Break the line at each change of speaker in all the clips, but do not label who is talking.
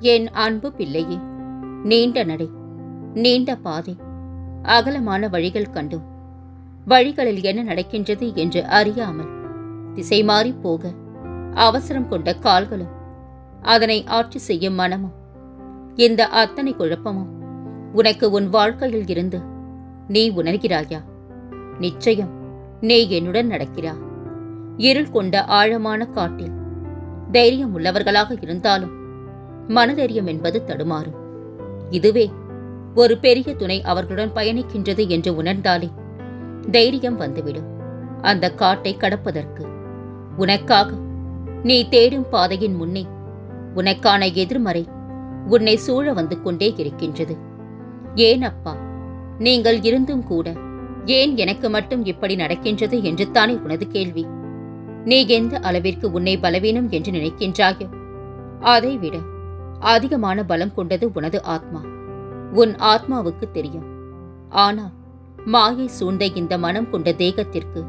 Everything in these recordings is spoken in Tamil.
என் அன்பு பிள்ளையே நீண்ட நடை நீண்ட பாதை அகலமான வழிகள் கண்டும் வழிகளில் என்ன நடக்கின்றது என்று அறியாமல் திசை மாறி போக அவசரம் கொண்ட கால்களும் அதனை ஆட்சி செய்யும் மனமும் இந்த அத்தனை குழப்பமும் உனக்கு உன் வாழ்க்கையில் இருந்து நீ உணர்கிறாயா? நிச்சயம் நீ என்னுடன் நடக்கிறா? இருள் கொண்ட ஆழமான காட்டில் தைரியம் உள்ளவர்களாக இருந்தாலும் மனதைரியம் என்பது தடுமாறும். இதுவே ஒரு பெரிய துணை அவர்களுடன் பயணிக்கின்றது என்று உணர்ந்தாலே தைரியம் வந்துவிடும். அந்த காட்டை கடப்பதற்கு உனக்காக நீ தேடும் பாதையின் முன்னே உனக்கான எதிர்மறை உன்னை சூழ வந்து கொண்டே இருக்கின்றது. ஏன் அப்பா? நீங்கள் இருந்தும் கூட ஏன் எனக்கு மட்டும் இப்படி நடக்கின்றது என்று தானே உனது கேள்வி. நீ எந்த அளவிற்கு உன்னை பலவீனம் என்று நினைக்கின்றாயோ அதைவிட அதிகமான பலம் கொண்டது உனது ஆத்மா. உன் ஆத்மாவுக்கு தெரியும். ஆனால் மாயை சூழ்ந்த இந்த மனம் கொண்ட தேகத்திற்கு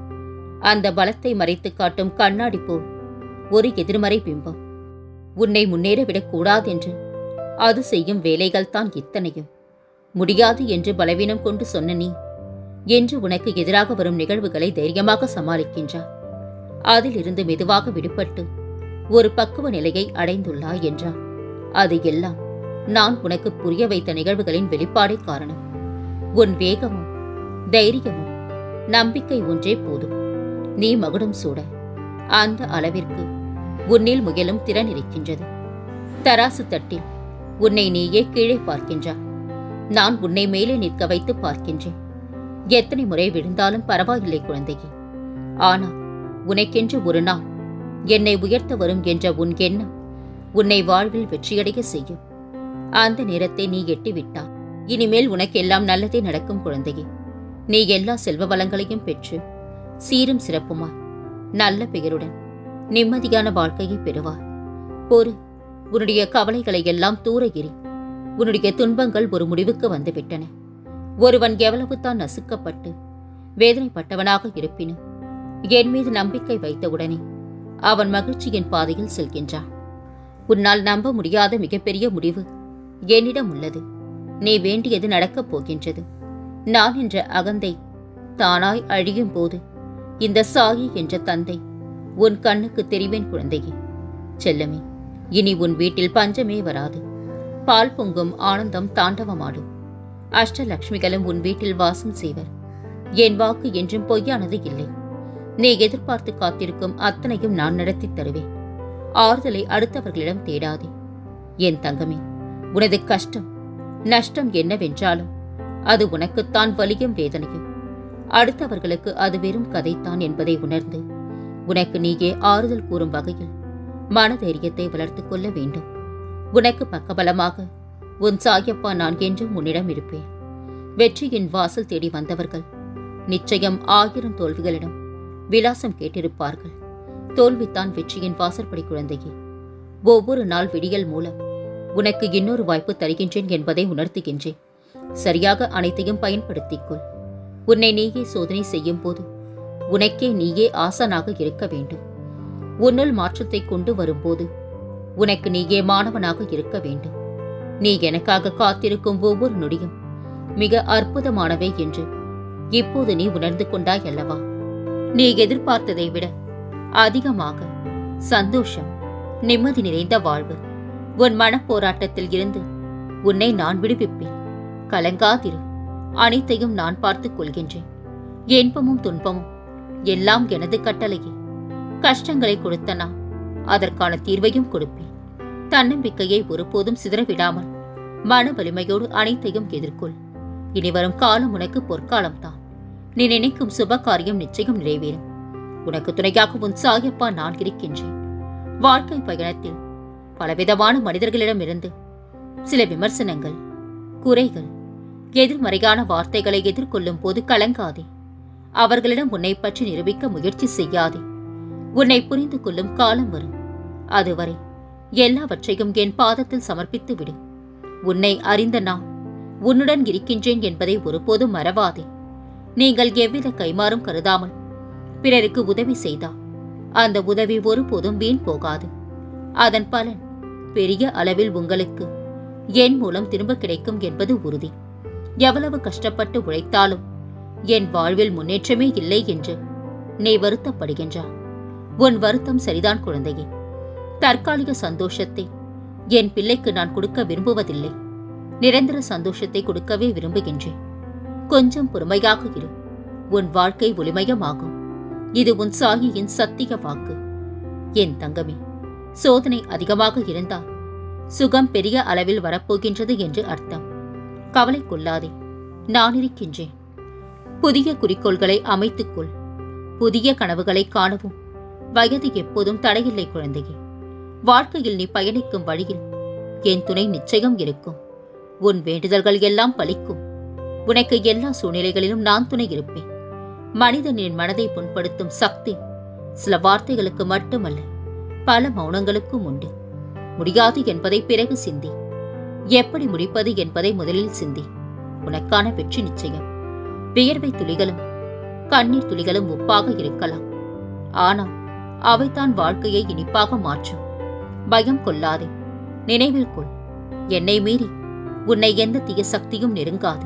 அந்த பலத்தை மறைத்து காட்டும் கண்ணாடி போல் ஒரு எதிர்மறை பிம்பம். உன்னை முன்னேற விடக்கூடாதென்று அது செய்யும் வேலைகள் தான் இத்தனையும். முடியாது என்று பலவீனம் கொண்டு சொன்ன நீ என்று உனக்கு எதிராக வரும் நிகழ்வுகளை தைரியமாக சமாளிக்கின்றார் அதிலிருந்து மெதுவாக விடுபட்டு ஒரு பக்குவ நிலையை அடைந்துள்ளாய் என்றார் அது எல்லாம் நான் உனக்கு புரிய வைத்த நிகழ்வுகளின் வெளிப்பாடே காரணம். உன் வேகமும் தைரியமும் நம்பிக்கை ஒன்றே போதும். நீ மகுடம் சூட அந்த அளவிற்கு உன்னில் முயலும் திறன் இருக்கின்றது. தராசு தட்டில் உன்னை நீயே கீழே பார்க்கின்றாய் நான் உன்னை மேலே நிற்க வைத்து பார்க்கின்றேன். எத்தனை முறை விழுந்தாலும் பரவாயில்லை குழந்தையே. ஆனால் உனக்கென்று ஒரு நாள் என்னை உயர்த்த வரும் என்ற உன் எண்ணம் உன்னை வாழ்வில் வெற்றியடைய செய்யும். அந்த நேரத்தை நீ எட்டிவிட்டா இனிமேல் உனக்கெல்லாம் நல்லதே நடக்கும் குழந்தையே. நீ எல்லா செல்வ வளங்களையும் பெற்று சீரும் சிறப்புமாய் நல்ல பெயருடன் நிம்மதியான வாழ்க்கையை பெறுவாய். பொறு உன்னுடைய கவலைகளை எல்லாம் தூர எறி உன்னுடைய துன்பங்கள் ஒரு முடிவுக்கு வந்துவிட்டன. ஒருவன் எவ்வளவு தான் நசுக்கப்பட்டு வேதனைப்பட்டவனாக இருப்பினும் என் மீது நம்பிக்கை வைத்தவுடனே அவன் மகிழ்ச்சியின் பாதையில் செல்கின்றான். உன்னால் நம்ப முடியாத மிகப்பெரிய முடிவு என்னிடம் உள்ளது. நீ வேண்டியது நடக்கப் போகின்றது. நான் என்ற அகந்தை தானாய் அழியும் போது இந்த சாயி என்ற தந்தை உன் கண்ணுக்கு தெரிவேன் குழந்தையே. செல்லமே இனி உன் வீட்டில் பஞ்சமே வராது. பால் பொங்கும் ஆனந்தம் தாண்டவமாடும். அஷ்டலக்ஷ்மிகளும் உன் வீட்டில் வாசம் செய்வர். என் வாக்கு என்றும் பொய்யானது இல்லை. நீ எதிர்பார்த்து காத்திருக்கும் அத்தனையும் நான் நடத்தித் தருவேன். ஆறுதலை அடுத்தவர்களிடம் தேடாதே. என் தங்கமே உனது கஷ்டம் நஷ்டம் என்னவென்றாலும் அது உனக்குத்தான் வலியும் வேதனையும். அடுத்தவர்களுக்கு அது வெறும் கதைத்தான் என்பதை உணர்ந்து உனக்கு நீயே ஆறுதல் கூறும் வகையில் மனதைரியத்தை வளர்த்துக் கொள்ள வேண்டும். உனக்கு பக்கபலமாக உன் சாயப்பா நான் என்றும் உன்னிடம் இருப்பேன். வெற்றியின் வாசல் தேடி வந்தவர்கள் நிச்சயம் ஆயிரம் தோல்விகளிடம் விலாசம் கேட்டிருப்பார்கள். தோல்வித்தான் வெற்றியின் வாசற்படி குழந்தையே. ஒவ்வொரு நாள் விடியல் மூலம் உனக்கு இன்னொரு வாய்ப்பு தருகின்றேன் என்பதை உணர்த்துகின்றேன். சரியாக அனைத்தையும் பயன்படுத்திக்கொள் உன்னை நீயே சோதனை செய்யும் போது உனக்கே நீயே ஆசனாக இருக்க வேண்டும். உன்னுள் மாற்றத்தை கொண்டு வரும்போது உனக்கு நீயே மாணவனாக இருக்க வேண்டும். நீ எனக்காக காத்திருக்கும் ஒவ்வொரு நொடியும் மிக அற்புதமானவை என்று இப்போது நீ உணர்ந்து கொண்டாய் அல்லவா? நீ எதிர்பார்த்ததை விட அதிகமாக. சந்தோஷம் நிம்மதி நிறைந்த வாழ்வு. உன் மனப்போராட்டத்தில் இருந்து உன்னை நான் விடுவிப்பேன். கலங்காதிரு. அனைத்தையும் நான் பார்த்துக் கொள்கின்றேன். இன்பமும் துன்பமும் எல்லாம் எனது கட்டளையே. கஷ்டங்களை கொடுத்த நான் அதற்கான தீர்வையும் கொடுப்பேன். தன்னம்பிக்கையை ஒருபோதும் சிதறவிடாமல் மன வலிமையோடு அனைத்தையும் எதிர்கொள். இனிவரும் காலம் உனக்கு பொற்காலம்தான். நீ நினைக்கும் சுப காரியம் நிச்சயம் நிறைவேறும். உனக்கு துணையாக உன் சாயப்பா நான் இருக்கின்றேன். வாழ்க்கை பயணத்தில் பலவிதமான மனிதர்களிடமிருந்து சில விமர்சனங்கள் குறைகள் எதிர்மறையான வார்த்தைகளை எதிர்கொள்ளும் போது கலங்காதே. அவர்களிடம் உன்னை பற்றி நிரூபிக்க முயற்சி செய்யாதே. உன்னை புரிந்து கொள்ளும் காலம் வரும். அதுவரை எல்லாவற்றையும் என் பாதத்தில் சமர்ப்பித்து விடு. உன்னை அறிந்த நான் உன்னுடன் இருக்கின்றேன் என்பதை ஒருபோதும் மறவாதே. நீங்கள் எவ்வித கைமாறும் கருதாமல் பிறருக்கு உதவி செய்தா. அந்த உதவி ஒருபோதும் வீண் போகாது. அதன் பலன் பெரிய அளவில் உங்களுக்கு என் மூலம் திரும்ப கிடைக்கும் என்பது உறுதி. எவ்வளவு கஷ்டப்பட்டு உழைத்தாலும் என் வாழ்வில் முன்னேற்றமே இல்லை என்று நீ வருத்தப்படுகின்றா. உன் வருத்தம் சரிதான் குழந்தையே. தற்காலிக சந்தோஷத்தை என் பிள்ளைக்கு நான் கொடுக்க விரும்புவதில்லை. நிரந்தர சந்தோஷத்தை கொடுக்கவே விரும்புகின்றேன். கொஞ்சம் பொறுமையாக இரு. உன் வாழ்க்கை ஒளிமயமாகும். இது உன் சாயியின் சத்திய வாக்கு. என் தங்கமே சோதனை அதிகமாக இருந்தால் சுகம் பெரிய அளவில் வரப்போகின்றது என்று அர்த்தம். கவலை கொள்ளாதே நான் இருக்கின்றேன். புதிய குறிக்கோள்களை அமைத்துக்கொள் புதிய கனவுகளை காணவும். வயது எப்போதும் தடையில்லை குழந்தையே. வாழ்க்கையில் நீ பயணிக்கும் வழியில் என் துணை நிச்சயம் இருக்கும். உன் வேண்டுதல்கள் எல்லாம் பலிக்கும். உனக்கு எல்லா சூழ்நிலைகளிலும் நான் துணை இருப்பேன். மனிதனின் மனதை புண்படுத்தும் சக்தி சில வார்த்தைகளுக்கு மட்டுமல்ல பல மௌனங்களுக்கும் உண்டு. முடியாது என்பதை பிறகு சிந்தி. எப்படி முடிப்பது என்பதை முதலில் சிந்தி. உனக்கான வெற்றி நிச்சயம். வியர்வை துளிகளும் கண்ணீர் துளிகளும் உப்பாக இருக்கலாம். ஆனால் அவைதான் வாழ்க்கையை இனிப்பாக மாற்றும். பயம் கொள்ளாதே. நினைவில் கொள். என்னை மீறி உன்னை எந்த தீய சக்தியும் நெருங்காது.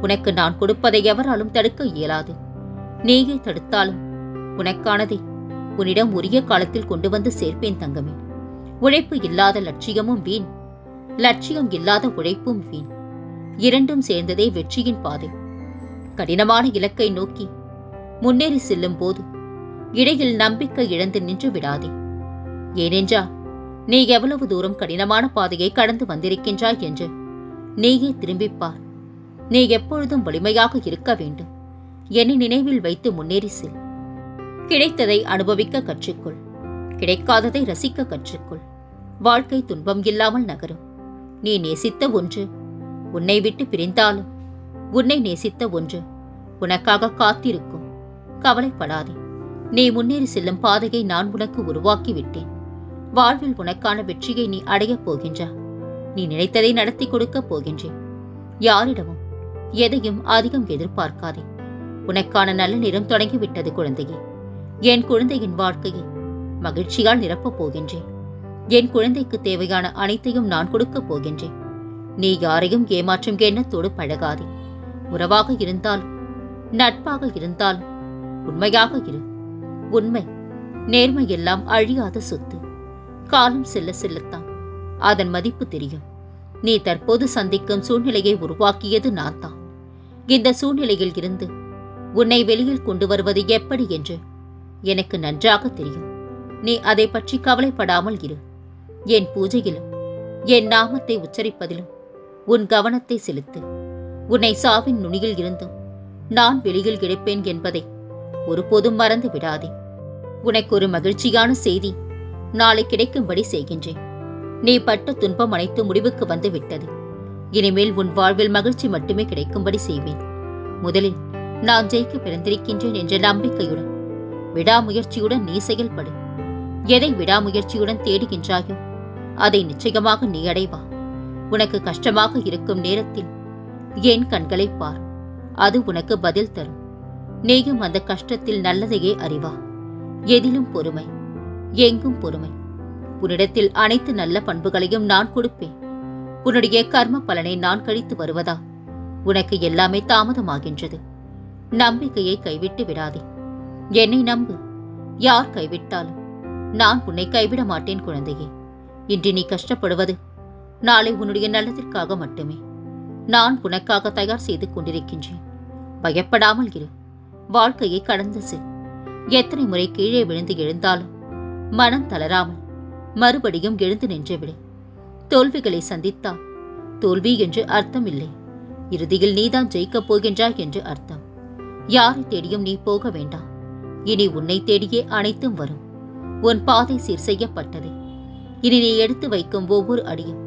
உனக்கு நான் கொடுப்பதை எவராலும் தடுக்க இயலாது. நீயே தடுத்தாலும். உனக்கானதை உன்னிடம் உரிய காலத்தில் கொண்டு வந்து சேர்ப்பேன் தங்கமே. உழைப்பு இல்லாத லட்சியமும் வீண். லட்சியம் இல்லாத உழைப்பும் வீண். இரண்டும் சேர்ந்ததே வெற்றியின் பாதை. கடினமான இலக்கை நோக்கி முன்னேறி செல்லும் போது இடையில் நம்பிக்கை இழந்து நின்று விடாதே. ஏனென்றால் நீ எவ்வளவு தூரம் கடினமான பாதையை கடந்து வந்திருக்கின்றாய் என்று நீயே திரும்பிப் பார் நீ எப்பொழுதும் வலிமையாக இருக்க வேண்டும். என்னை நினைவில் வைத்து முன்னேறி செல். கிடைத்ததை அனுபவிக்க கற்றுக்கொள். கிடைக்காததை ரசிக்க கற்றுக்கொள். வாழ்க்கை துன்பம் இல்லாமல் நகரும். நீ நேசித்த ஒன்று உன்னை விட்டு பிரிந்தாலும் உன்னை நேசித்த ஒன்று உனக்காக காத்திருக்கும். கவலைப்படாதே. நீ முன்னேறி செல்லும் பாதையை நான் உனக்கு உருவாக்கி விட்டேன். வாழ்வில் உனக்கான வெற்றியை நீ அடையப் போகின்றா. நீ நினைத்ததை நடத்தி கொடுக்கப் போகின்றேன். யாரிடமும் எதையும் அதிகம் எதிர்பார்க்காதே. உனக்கான நல்ல நேரம் தொடங்கிவிட்டது குழந்தையே. என் குழந்தையின் வாழ்க்கையை மகிழ்ச்சியால் நிரப்பப் போகின்றேன். என் குழந்தைக்கு தேவையான அனைத்தையும் நான் கொடுக்கப் போகின்றேன். நீ யாரையும் ஏமாற்றும் எண்ணத்தோடு பழகாதே. உறவாக இருந்தால் நட்பாக இருந்தால் உண்மையாக இரு. உண்மை நேர்மை எல்லாம் அழியாத சொத்து. காலம் செல்ல செல்லத்தான். அதன் மதிப்பு தெரியும். நீ தற்போது சந்திக்கும் சூழ்நிலையை உருவாக்கியது நான் தான் இந்த சூழ்நிலையில் இருந்து உன்னை வெளியில் கொண்டு வருவது எப்படி என்று? எனக்கு நன்றாக தெரியும். நீ அதை பற்றி கவலைப்படாமல் இரு. என் பூஜையிலும் என் நாமத்தை உச்சரிப்பதிலும் உன் கவனத்தை செலுத்து. உன்னை சாவின் நுனியில் இருந்தும் நான் வெளியில் கிடைப்பேன் என்பதை ஒருபோதும் மறந்து விடாதே. உனக்கு ஒரு மகிழ்ச்சியான செய்தி நாளை கிடைக்கும்படி செய்கின்றேன். நீ பட்ட துன்பம் அனைத்து முடிவுக்கு வந்து விட்டது இனிமேல் உன் வாழ்வில் மகிழ்ச்சி மட்டுமே கிடைக்கும்படி செய்வேன். முதலில் நான் ஜெயிக்க பிறந்திருக்கின்றேன் என்ற நம்பிக்கையுடன் விடாமுயற்சியுடன் நீ செயல்படு. எதை விடாமுயற்சியுடன் தேடுகின்றாயோ அதை நிச்சயமாக நீ அடைவா. உனக்கு கஷ்டமாக இருக்கும் நேரத்தில் என் கண்களைப் பார். அது உனக்கு பதில் தரும். நீயும் அந்த கஷ்டத்தில் நல்லதையே அறிவா. எதிலும் பொறுமை எங்கும் பொறுமை. உன்னிடத்தில் அனைத்து நல்ல பண்புகளையும் நான் கொடுப்பேன். உன்னுடைய கர்ம பலனை நான் கழித்து வருவதா? உனக்கு எல்லாமே தாமதமாகின்றது. நம்பிக்கையை கைவிட்டு விடாதே. என்னை நம்பு. யார் கைவிட்டாலும் நான் உன்னை கைவிட மாட்டேன் குழந்தையே. இன்று நீ கஷ்டப்படுவது நாளை உன்னுடைய நல்லதிற்காக மட்டுமே. நான் உனக்காக தயார் செய்து கொண்டிருக்கின்றேன். பயப்படாமல் இரு. வாழ்க்கையை கடந்து செல். எத்தனை முறை கீழே விழுந்து எழுந்தாலும் மனம் தளராமல் மறுபடியும் எழுந்து நின்றுவிடு. தோல்விகளை சந்தித்தால் தோல்வி என்று அர்த்தம் இல்லை. இறுதியில் நீதான் ஜெயிக்கப் போகின்றாய் என்று அர்த்தம். யாரை தேடியும் நீ போக வேண்டாம். இனி உன்னை தேடியே அனைத்தும் வரும். உன் பாதை சீர் செய்யப்பட்டது. இனி நீ எடுத்து வைக்கும் ஒவ்வொரு அடியும்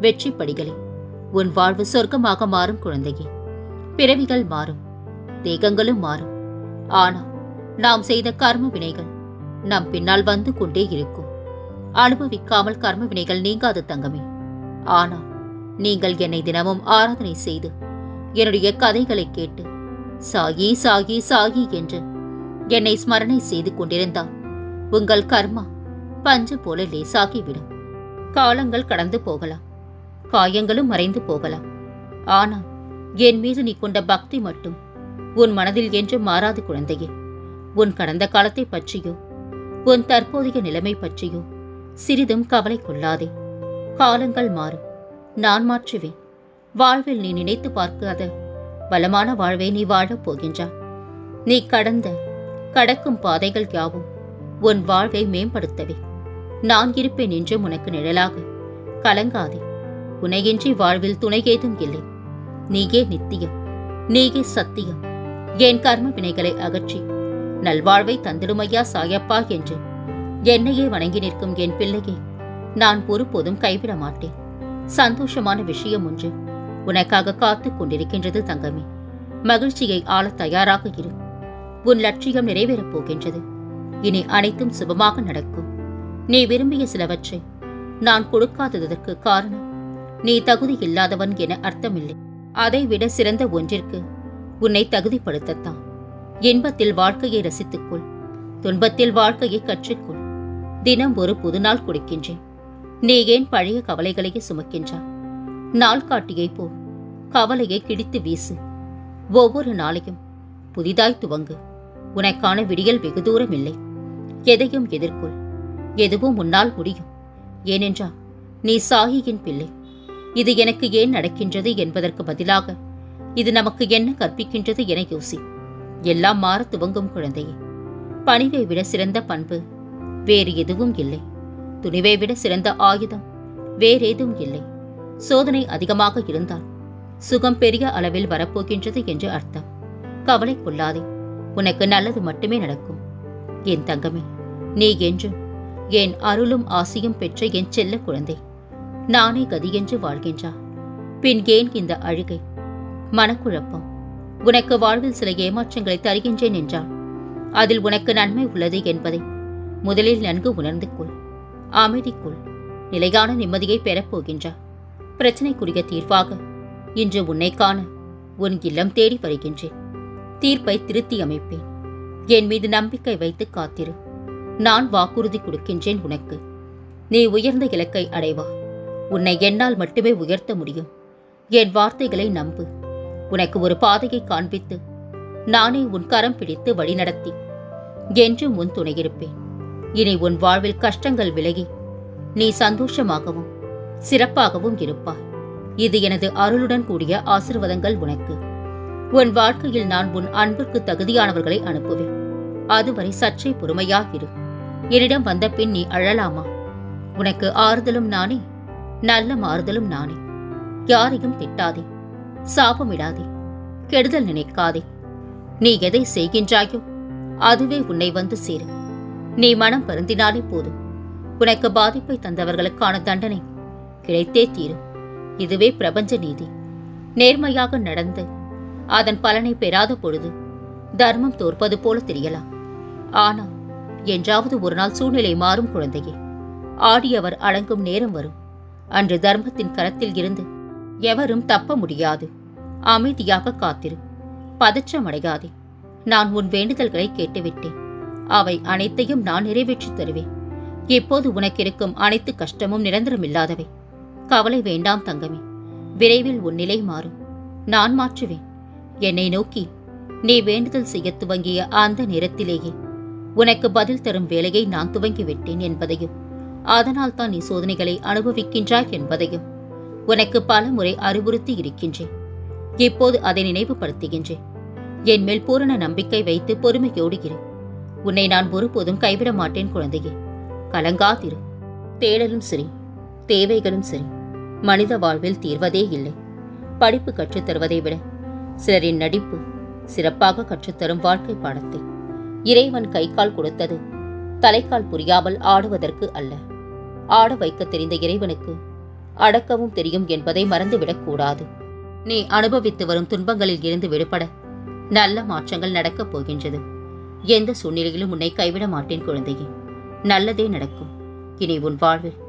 வெற்றி படிகளே. உன் வாழ்வு சொர்க்கமாக மாறும் குழந்தையே. பிறவிகள் மாறும். தேகங்களும் மாறும். ஆனால் நாம் செய்த கர்ம வினைகள் நம் பின்னால் வந்து கொண்டே இருக்கும். அனுபவிக்காமல் கர்ம வினைகள் நீங்காது தங்கமே. ஆனால் நீங்கள் என்னை தினமும் ஆராதனை செய்து என்னுடைய கதைகளை கேட்டு சாகி சாகி சாகி என்று என்னை ஸ்மரணை செய்து கொண்டிருந்தால் உங்கள் கர்மா பஞ்சு போல லேசாகிவிடும். காலங்கள் கடந்து போகலாம். காயங்களும் மறைந்து போகலாம். ஆனால் என் மீது நீ கொண்ட பக்தி மட்டும் உன் மனதில் என்று மாறாது குழந்தையே. உன் கடந்த காலத்தை பற்றியோ உன் தற்போதைய நிலைமை பற்றியோ சிறிதும் கவலை கொள்ளாதே. காலங்கள் மாறும். நான் மாற்றுவேன். வாழ்வில் நீ நினைத்து பார்க்காத வளமான வாழ்வை நீ வாழப் போகின்றா நீ கடந்த கடக்கும் பாதைகள் யாவும் உன் வாழ்வை மேம்படுத்தவே. நான் இருப்பேன் என்றும் உனக்கு நிழலாக. கலங்காதே உனையின்றி வாழ்வில் துணை ஏதும் இல்லை. நீயே நித்தியம் நீயே சத்தியம். என் கர்ம வினைகளை அகற்றி நல்வாழ்வை தந்திடுமையா சாயப்பா என்று என்னையே வணங்கி நிற்கும் என் பிள்ளையை நான் ஒருபோதும் கைவிட மாட்டேன் சந்தோஷமான விஷயம் ஒன்று உனக்காக காத்துக் கொண்டிருக்கின்றது தங்கமே. மகிழ்ச்சியை ஆளத் தயாராக இரு. உன் லட்சியம் நிறைவேறப் போகின்றது. இனி அனைத்தும் சுபமாக நடக்கும். நீ விரும்பிய சிலவற்றை நான் கொடுக்காததற்கு காரணம் நீ தகுதி இல்லாதவன் என அர்த்தமில்லை. அதைவிட சிறந்த ஒன்றிற்கு உன்னை தகுதிப்படுத்தத்தான். இன்பத்தில் வாழ்க்கையை ரசித்துக்கொள். துன்பத்தில் வாழ்க்கையை கற்றுக்கொள். தினம் ஒரு புதுநாள் கொடுக்கின்றேன். நீ ஏன் பழைய கவலைகளையே சுமக்கின்றா நாள்காட்டியைப் போ. கவலையை கிடித்து வீசு. ஒவ்வொரு நாளையும் புதிதாய் துவங்கு. உனக்கான விடியல் வெகு தூரம் இல்லை. எதையும் எதிர்கொள். எதுவும் உன்னால் முடியும். ஏனென்றால் நீ சாகியின் பிள்ளை. இது எனக்கு ஏன் நடக்கின்றது என்பதற்கு பதிலாக இது நமக்கு என்ன கற்பிக்கின்றது என யோசி. எல்லாம் மாற துவங்கும் குழந்தையே. பணிவை விட சிறந்த பண்பு வேறு எதுவும் இல்லை. துணிவை விட சிறந்த ஆயுதம் வேறேதும் இல்லை. சோதனை அதிகமாக இருந்தால் சுகம் பெரிய அளவில் வரப்போகின்றது என்று அர்த்தம். கவலை கொள்ளாதே உனக்கு நல்லது மட்டுமே நடக்கும். என் தங்கமே நீ என்றும் என் அருளும் ஆசியும் பெற்ற என் செல்ல குழந்தை நானே கதி என்று வாழ்கின்றா. பின் ஏன் இந்த அழுகை? மனக்குழப்பம். உனக்கு வாழ்வில் சில ஏமாற்றங்களை தருகின்றேன் என்றால் அதில் உனக்கு நன்மை உள்ளது என்பதை முதலில் நன்கு உணர்ந்து கொள். அமைதிக்குள் நிலையான நிம்மதியை பெறப்போகின்றார் பிரச்சனைக்குரிய தீர்வாக இன்று உன்னை காண உன் இல்லம் தேடி வருகின்றேன். தீர்ப்பை திருத்தி அமைப்பேன். என் மீது நம்பிக்கை வைத்து காத்திரு. நான் வாக்குறுதி கொடுக்கின்றேன் உனக்கு. நீ உயர்ந்த இலக்கை அடைவா. உன்னை என்னால் மட்டுமே உயர்த்த முடியும். என் வார்த்தைகளை நம்பு. உனக்கு ஒரு பாதையை காண்பித்து நானே உன் கரம் பிடித்து வழிநடத்தி என்றும் உன் துணையிருப்பேன். இனி உன் வாழ்வில் கஷ்டங்கள் விலகி நீ சந்தோஷமாகவும் சிறப்பாகவும் இருப்பாய் இது எனது அருளுடன் கூடிய ஆசிர்வாதங்கள் உனக்கு. உன் வாழ்க்கையில் நான் உன் அன்பிற்கு தகுதியானவர்களை அனுப்புவேன். அதுவரை சற்றே பொறுமையாக இரு. என்னிடம் வந்த பின் நீ அழலாமா? உனக்கு ஆறுதலும் நானே நல்ல மாறுதலும் நானே. யாரையும் திட்டாதே சாபமிடாதே கெடுதல் நினைக்காதே. நீ எதை செய்கின்றாயோ அதுவே உன்னை வந்து சேரும். நீ மனம் வருந்தினாலே போதும். உனக்கு பாதிப்பை தந்தவர்களுக்கான தண்டனை கிடைத்தே தீரும். இதுவே பிரபஞ்ச நீதி. நேர்மையாக நடந்து அதன் பலனை பெறாத பொழுது தர்மம் தோற்பது போல தெரியலாம். ஆனால் என்றாவது ஒரு நாள் சூழ்நிலை மாறும் குழந்தையே. ஆடியவர் அடங்கும் நேரம் வரும். அன்று தர்மத்தின் கரத்தில் இருந்து எவரும் தப்ப முடியாது. அமைதியாக காத்திரு. பதற்றமடையாதே. நான் உன் வேண்டுதல்களை கேட்டுவிட்டேன். அவை அனைத்தையும் நான் நிறைவேற்றித் தருவேன். இப்போது உனக்கு இருக்கும் அனைத்து கஷ்டமும் நிரந்தரமில்லாதவை. கவலை வேண்டாம் தங்கமே. விரைவில் உன் நிலை மாறும். நான் மாற்றுவேன். என்னை நோக்கி நீ வேண்டுதல் செய்ய துவங்கிய அந்த நேரத்திலேயே உனக்கு பதில் தரும் வேலையை நான் துவங்கிவிட்டேன் என்பதையும் அதனால் தான் நீ சோதனைகளை அனுபவிக்கின்றாய் என்பதையும் உனக்கு பல முறை அறிவுறுத்தி இருக்கின்றேன். இப்போது அதை நினைவுபடுத்துகின்றேன். என் மேல் பூரண நம்பிக்கை வைத்து பொறுமையோடுகிறேன் உன்னை நான் ஒருபோதும் கைவிட மாட்டேன் குழந்தையே. கலங்காதிரு. தேடலும் சரி தேவைகளும் சரி. மனித வாழ்வில் தீர்வதே இல்லை. படிப்பு கற்றுத் தருவதை விட சிலரின் நடிப்பு சிறப்பாக கற்றுத்தரும் வாழ்க்கை பாடத்தை இறைவன் கை கால் கொடுத்தது தலைக்கால் புரியாமல் ஆடுவதற்கு அல்ல. ஆட வைக்க தெரிந்த இறைவனுக்கு அடக்கவும் தெரியும் என்பதை மறந்துவிடக் கூடாது. நீ அனுபவித்து வரும் துன்பங்களில் இருந்து விடுபட நல்ல மாற்றங்கள் நடக்கப் போகின்றது. எந்த சூழ்நிலையிலும் உன்னை கைவிட மாட்டேன் குழந்தையே. நல்லதே நடக்கும். இனி உன் வாழ்வில்